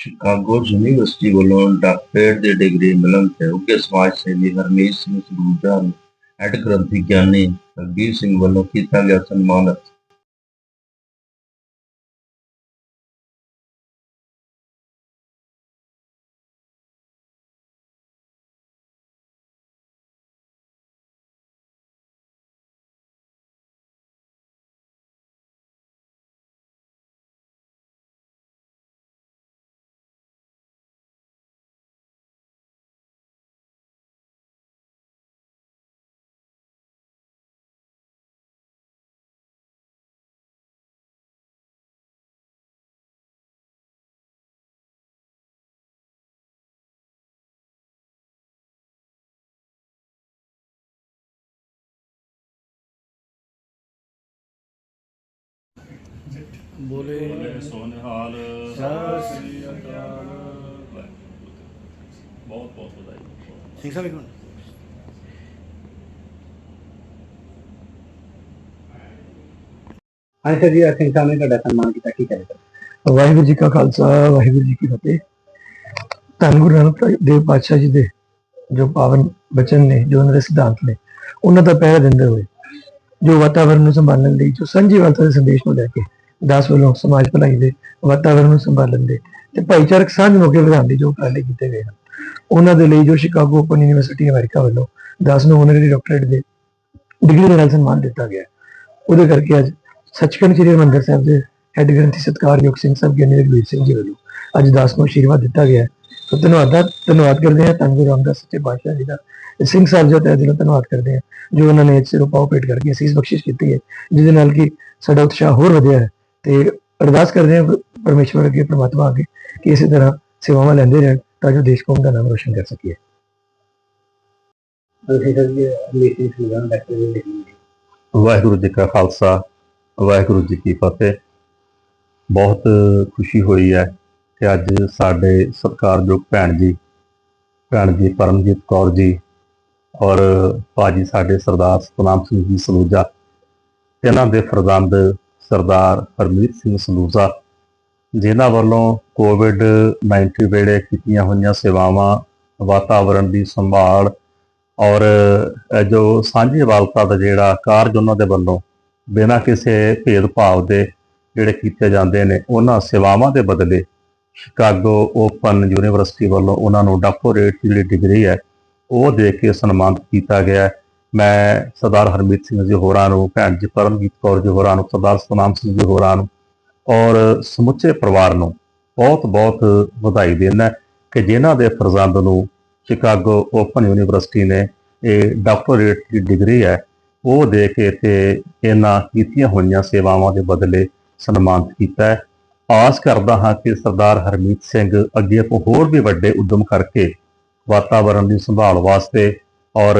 Chicago university ਵੱਲੋਂ doctorate ਦੀ degree ਮਿਲਣ ਤੇ ਉੱਘੇ ਸਮਾਜ ਸੇਵੀ ਹਰਮੀਤ ਸਿੰਘ ਸਰੂਜਾ ਨੂੰ ਹੈੱਡ ਗ੍ਰੰਥੀ ਗਿਆਨੀ ਰਘਬੀਰ ਸਿੰਘ ਵੱਲੋਂ ਕੀਤਾ ਗਿਆ ਸਨਮਾਨਿਤ। ਬੋਲੇ। ਸੋਨਿਹਾਲ। ਸਤਿ ਸ੍ਰੀ ਅਕਾਲ ਬਹੁਤ ਬਹੁਤ ਵਧਾਈ। ਸਿੰਘ ਸਾਹਿਬ ਇੱਕ ਮਿੰਟ। ਹਾਂ ਸਰ ਜੀ ਸਿੰਘ ਸਾਹਿਬ ਨੇ ਤੁਹਾਡਾ ਸਨਮਾਨ ਕੀਤਾ ਕੀ ਕਰੇਗਾ ਵਾਹਿਗੁਰੂ ਜੀ ਕਾ ਖਾਲਸਾ ਵਾਹਿਗੁਰੂ ਜੀ ਕੀ ਫਤਿਹ। ਧੰਨ ਗੁਰੂ ਨਾਨਕ ਦੇਵ ਪਾਤਸ਼ਾਹ ਜੀ ਦੇ ਜੋ ਪਾਵਨ ਬਚਨ ਨੇ ਜੋ ਉਹਨਾਂ ਦੇ ਸਿਧਾਂਤ ਨੇ ਉਹਨਾਂ ਦਾ ਪਹਿਰਾ ਦਿੰਦੇ ਹੋਏ ਜੋ ਵਾਤਾਵਰਣ ਨੂੰ ਸੰਭਾਲਣ ਲਈ ਜੋ ਸੰਜੀਵਨਤਾ ਦੇ ਸੰਦੇਸ਼ ਨੂੰ ਲੈ ਕੇ ਦਾਸ ਵੱਲੋਂ ਸਮਾਜ ਭਲਾਈ ਦੇ ਵਾਤਾਵਰਣ ਨੂੰ ਸੰਭਾਲਣ ਦੇ ਤੇ ਭਾਈਚਾਰਕ ਸਾਂਝ ਨੂੰ ਅੱਗੇ ਵਧਾਉਣ ਦੇ ਜੋ ਉਪਰਾਲੇ ਕੀਤੇ ਗਏ ਹਨ। ਉਹਨਾਂ ਦੇ ਲਈ ਜੋ ਸ਼ਿਕਾਗੋ ਓਪਨ ਯੂਨੀਵਰਸਿਟੀ ਅਮਰੀਕਾ ਵੱਲੋਂ ਦਾਸ ਨੂੰ ਆਨਰੇਰੀ ਡਾਕਟਰੇਟ ਦੇ ਡਿਗਰੀ ਦੇ ਨਾਲ ਸਨਮਾਨ ਦਿੱਤਾ ਗਿਆ। ਉਹਦੇ ਕਰਕੇ ਅੱਜ ਸੱਚਖੰਡ ਸ੍ਰੀ ਹਰਿਮੰਦਰ ਸਾਹਿਬ ਦੇ ਹੈੱਡ ਗ੍ਰੰਥੀ ਸਤਿਕਾਰਯੋਗ ਸਿੰਘ ਸਾਹਿਬ ਗਿਆਨੀ ਰਘਵੀਰ ਸਿੰਘ ਜੀ ਵੱਲੋਂ ਅੱਜ ਦਾਸ ਨੂੰ ਆਸ਼ੀਰਵਾਦ ਦਿੱਤਾ ਗਿਆ ਹੈ। ਸੋ ਧੰਨਵਾਦ ਧੰਨਵਾਦ ਕਰਦੇ ਹਾਂ ਧੰਨ ਰਾਮਦਾਸ ਸੱਚੇ ਪਾਤਸ਼ਾਹ ਜੀ ਦਾ ਸਿੰਘ ਸਾਹਿਬ ਜੀ ਦਾ ਤਹਿ ਦਿਲੋਂ ਧੰਨਵਾਦ ਕਰਦੇ ਹਾਂ ਜੋ ਉਹਨਾਂ ਨੇ ਸਿਰ ਪਾਉ ਭੇਟ ਕਰਕੇ ਅਸੀਸ ਬਖਸ਼ਿਸ਼ ਕੀਤੀ ਹੈ, ਜਿਹਦੇ ਨਾਲ ਕਿ ਸਾਡਾ ਉਤਸ਼ਾਹ ਹੋਰ ਵਧਿਆ ਹੈ। ਤੇ ਅਰਦਾਸ ਕਰਦੇ ਹਾਂ ਪਰਮੇਸ਼ਵਰ ਅੱਗੇ ਪ੍ਰਮਾਤਮਾ ਅੱਗੇ ਕਿ ਇਸੇ ਤਰ੍ਹਾਂ ਸੇਵਾਵਾਂ ਲੈਂਦੇ ਰਹਿਣ ਤਾਂ ਜੋ ਦੇਸ਼ ਕੌਮ ਦਾ ਨਾਮ ਰੋਸ਼ਨ ਕਰ ਸਕੀਏ। ਵਾਹਿਗੁਰੂ ਜੀ ਕਾ ਖਾਲਸਾ ਵਾਹਿਗੁਰੂ ਜੀ ਕੀ ਫਤਿਹ। ਬਹੁਤ ਖੁਸ਼ੀ ਹੋਈ ਹੈ ਕਿ ਅੱਜ ਸਾਡੇ ਸਤਿਕਾਰਯੋਗ ਭੈਣ ਜੀ ਭੈਣ ਜੀ ਪਰਮਜੀਤ ਕੌਰ ਜੀ ਔਰ ਭਾਜੀ ਸਾਡੇ ਸਰਦਾਰ ਸਤਨਾਮ ਸਿੰਘ ਜੀ ਸਲੂਜਾ ਇਹਨਾਂ ਦੇ ਫਰਜ਼ੰਦ ਸਰਦਾਰ ਹਰਮੀਤ ਸਿੰਘ ਸੰਦੂਜਾ ਜਿਨ੍ਹਾਂ ਵੱਲੋਂ ਕੋਵਿਡ 19 ਵੇਲੇ ਕੀਤੀਆਂ ਹੋਈਆਂ ਸੇਵਾਵਾਂ ਵਾਤਾਵਰਣ ਦੀ ਸੰਭਾਲ ਔਰ, ਇਹ ਜੋ ਸਾਂਝੀਵਾਲਤਾ ਦਾ ਜਿਹੜਾ ਕਾਰਜ ਉਹਨਾਂ ਦੇ ਵੱਲੋਂ ਬਿਨਾਂ ਕਿਸੇ ਭੇਦਭਾਵ ਦੇ ਜਿਹੜੇ ਕੀਤੇ ਜਾਂਦੇ ਨੇ, ਉਹਨਾਂ ਸੇਵਾਵਾਂ ਦੇ ਬਦਲੇ ਸ਼ਿਕਾਗੋ ਓਪਨ ਯੂਨੀਵਰਸਿਟੀ ਵੱਲੋਂ ਉਹਨਾਂ ਨੂੰ ਡਾਕਟੋਰੇਟ ਦੀ ਜਿਹੜੀ ਡਿਗਰੀ ਹੈ, ਉਹ ਦੇ ਕੇ ਸਨਮਾਨਿਤ ਕੀਤਾ ਗਿਆ ਹੈ। ਮੈਂ ਸਰਦਾਰ ਹਰਮੀਤ ਸਿੰਘ ਜੀ ਹੋਰਾਂ ਨੂੰ, ਭੈਣ ਜੀ ਪਰਮਜੀਤ ਕੌਰ ਜੀ ਹੋਰਾਂ ਨੂੰ, ਸਰਦਾਰ ਸਤਨਾਮ ਸਿੰਘ ਜੀ ਹੋਰਾਂ ਨੂੰ ਔਰ ਸਮੁੱਚੇ ਪਰਿਵਾਰ ਨੂੰ ਬਹੁਤ ਬਹੁਤ ਵਧਾਈ ਦਿੰਦਾ ਕਿ ਜਿਨ੍ਹਾਂ ਦੇ ਫਰਜ਼ੰਦ ਨੂੰ ਸ਼ਿਕਾਗੋ ਓਪਨ ਯੂਨੀਵਰਸਿਟੀ ਨੇ ਇਹ ਡਾਕਟੋਰੇਟ ਦੀ ਡਿਗਰੀ ਹੈ, ਉਹ ਦੇ ਕੇ ਤੇ ਇਹਨਾਂ ਕੀਤੀਆਂ ਹੋਈਆਂ ਸੇਵਾਵਾਂ ਦੇ ਬਦਲੇ ਸਨਮਾਨਿਤ ਕੀਤਾ ਹੈ। ਆਸ ਕਰਦਾ ਹਾਂ ਕਿ ਸਰਦਾਰ ਹਰਮੀਤ ਸਿੰਘ ਅੱਗੇ ਤੋਂ ਹੋਰ ਵੀ ਵੱਡੇ ਉਦਮ ਕਰਕੇ ਵਾਤਾਵਰਣ ਦੀ ਸੰਭਾਲ ਵਾਸਤੇ ਔਰ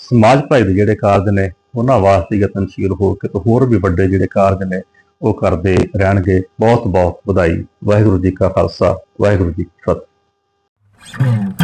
ਸਮਾਜ ਭਲਾਈ ਦੇ ਜਿਹੜੇ ਕਾਰਜ ਨੇ, ਉਹਨਾਂ ਵਾਸਤੇ ਯਤਨਸ਼ੀਲ ਹੋ ਕੇ ਤੇ ਹੋਰ ਵੀ ਵੱਡੇ ਜਿਹੜੇ ਕਾਰਜ ਨੇ, ਉਹ ਕਰਦੇ ਰਹਿਣਗੇ। ਬਹੁਤ ਬਹੁਤ ਵਧਾਈ। ਵਾਹਿਗੁਰੂ ਜੀ ਕਾ ਖਾਲਸਾ, ਵਾਹਿਗੁਰੂ ਜੀ ਕੀ ਫਤਿਹ।